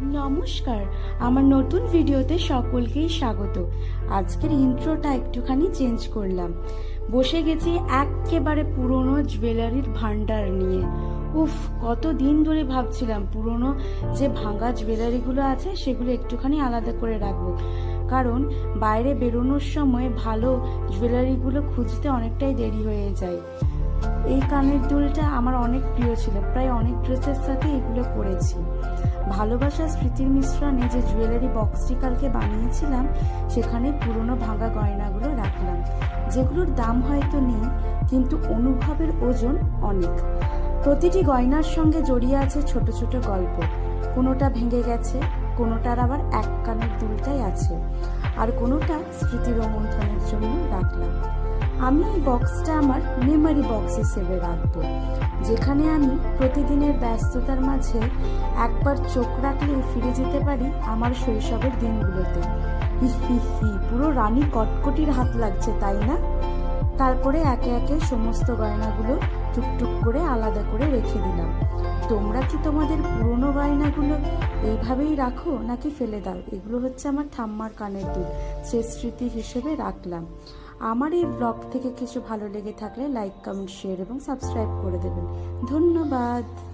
নমস্কার, আমার নতুন ভিডিওতে সকলকেই স্বাগত। আজকের ইন্ট্রোটা একটুখানি চেঞ্জ করলাম। বসে গেছি একেবারে পুরনো জুয়েলারির ভান্ডার নিয়ে। উফ, কত দিন ধরে ভাবছিলাম পুরনো যে ভাঙা জুয়েলারিগুলো আছে সেগুলো একটুখানি আলাদা করে রাখব। কারণ বাইরে বেরোনোর সময় ভালো জুয়েলারিগুলো খুঁজতে অনেকটাই দেরি হয়ে যায়। এই কানের দুলটা আমার অনেক প্রিয় ছিল। প্রায় অনেক ড্রেসের সাথে এগুলো পরেছি। ভালোবাসার স্মৃতির মিশ্রণে যে জুয়েলারি বক্সটি কালকে বানিয়েছিলাম, সেখানে পুরনো ভাঙা গয়নাগুলো রাখলাম। যেগুলোর দাম হয়তো নেই, কিন্তু অনুভবের ওজন অনেক। প্রতিটি গয়নার সঙ্গে জড়িয়ে আছে ছোট ছোট গল্প। কোনোটা ভেঙে গেছে, কোনোটার আবার এক কানের দুলটাই আছে। আর কোনোটা স্মৃতি রোমন্থনের জন্য রাখলাম। আমি এই বক্সটা আমার মেমারি বক্স হিসেবে রাখব। যেখানে আমি প্রতিদিনের ব্যস্ততার মাঝে একবার চোখ রাখলেই ফিরে যেতে পারি আমার শৈশবের দিনগুলোতে। হি, পুরো রানী কটকটির হাত লাগছে, তাই না? তারপরে একে একে সমস্ত গয়নাগুলো টুকটুক করে আলাদা করে রেখে দিলাম। তোমরা কি তোমাদের পুরনো গয়নাগুলো এইভাবেই রাখো নাকি ফেলে দাও? এগুলো হচ্ছে আমার ঠাম্মার কানের দুল। সে স্মৃতি হিসেবে রাখলাম। আমার এই ব্লগ থেকে কিছু ভালো লেগে থাকলে লাইক কমেন্ট শেয়ার এবং সাবস্ক্রাইব করে দেবেন। ধন্যবাদ।